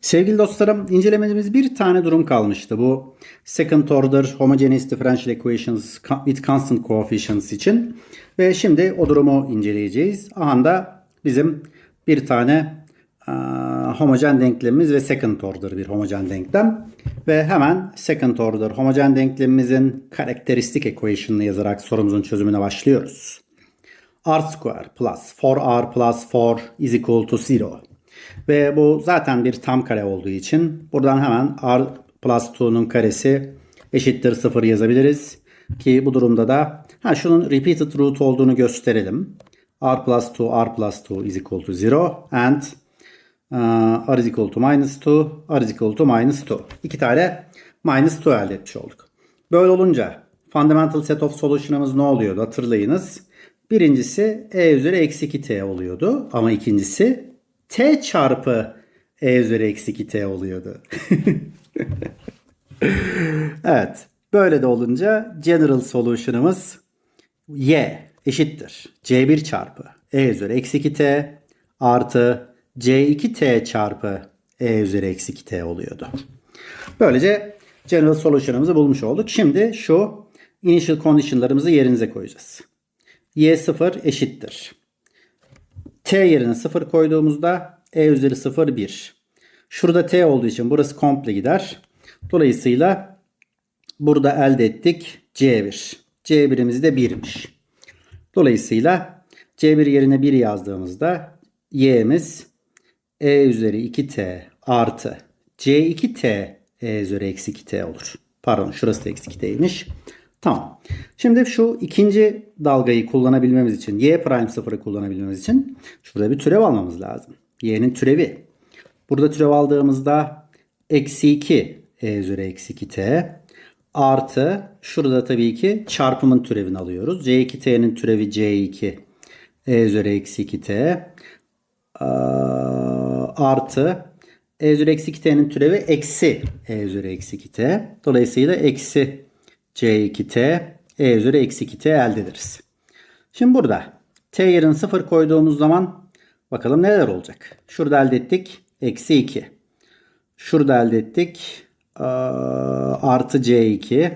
Sevgili dostlarım, incelememiz bir tane durum kalmıştı. Bu second order homogeneous differential equations with constant coefficients için. Ve şimdi o durumu inceleyeceğiz. Aha da bizim bir tane aa, homojen denklemimiz ve second order bir homojen denklem. Ve hemen second order homojen denklemimizin karakteristik equation'ını yazarak sorumuzun çözümüne başlıyoruz. r square plus 4r plus 4 is equal to 0. Ve bu zaten bir tam kare olduğu için buradan hemen r plus 2'nun karesi eşittir 0 yazabiliriz. Ki bu durumda da ha şunun repeated root olduğunu gösterelim. r plus 2 r plus 2 is equal to 0 and uh, r is equal to minus 2 r is equal to minus 2. İki tane minus 2 elde etmiş olduk. Böyle olunca fundamental set of solution'ımız ne oluyordu hatırlayınız. Birincisi e üzeri eksi 2t oluyordu ama ikincisi t çarpı e üzeri eksi 2t oluyordu. evet. Böyle de olunca general solution'ımız y eşittir. c1 çarpı e üzeri eksi 2t artı c2t çarpı e üzeri eksi 2t oluyordu. Böylece general solution'ımızı bulmuş olduk. Şimdi şu initial condition'larımızı yerinize koyacağız. y0 eşittir. T yerine 0 koyduğumuzda e üzeri 0 1. Şurada t olduğu için burası komple gider. Dolayısıyla burada elde ettik c1. c1'imiz de 1'miş. Dolayısıyla c1 yerine 1 yazdığımızda y'miz e üzeri 2t artı c2t e üzeri eksi 2t olur. Pardon şurası da eksi 2t'ymiş. Tamam. Şimdi şu ikinci dalgayı kullanabilmemiz için, y prime sıfırı kullanabilmemiz için şurada bir türev almamız lazım. y'nin türevi. Burada türev aldığımızda eksi 2 e üzeri eksi 2t artı şurada tabii ki çarpımın türevini alıyoruz. c2t'nin türevi c2 e üzeri eksi 2t artı e üzeri eksi 2t'nin türevi eksi e üzeri eksi 2t. Dolayısıyla eksi c2t e üzeri eksi 2t elde ederiz. Şimdi burada t yerine 0 koyduğumuz zaman bakalım neler olacak. Şurada elde ettik eksi 2. Şurada elde ettik artı c2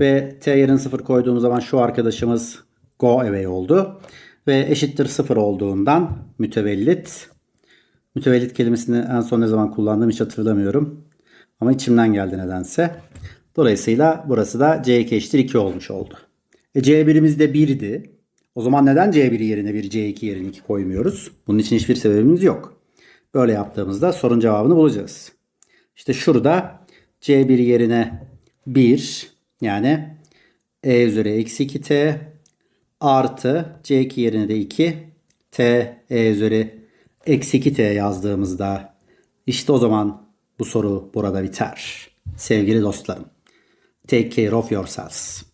ve t yerine 0 koyduğumuz zaman şu arkadaşımız go away oldu. Ve eşittir 0 olduğundan mütevellit. Mütevellit kelimesini en son ne zaman kullandığımı hiç hatırlamıyorum. Ama içimden geldi nedense. Dolayısıyla burası da C2 eşittir 2 olmuş oldu. E C1'imiz de 1'di. O zaman neden C1 yerine 1, C2 yerine 2 koymuyoruz? Bunun için hiçbir sebebimiz yok. Böyle yaptığımızda sorun cevabını bulacağız. İşte şurada C1 yerine 1 yani E üzeri eksi 2T artı C2 yerine de 2 T E üzeri eksi 2T yazdığımızda işte o zaman bu soru burada biter. Sevgili dostlarım. Take care of yourselves.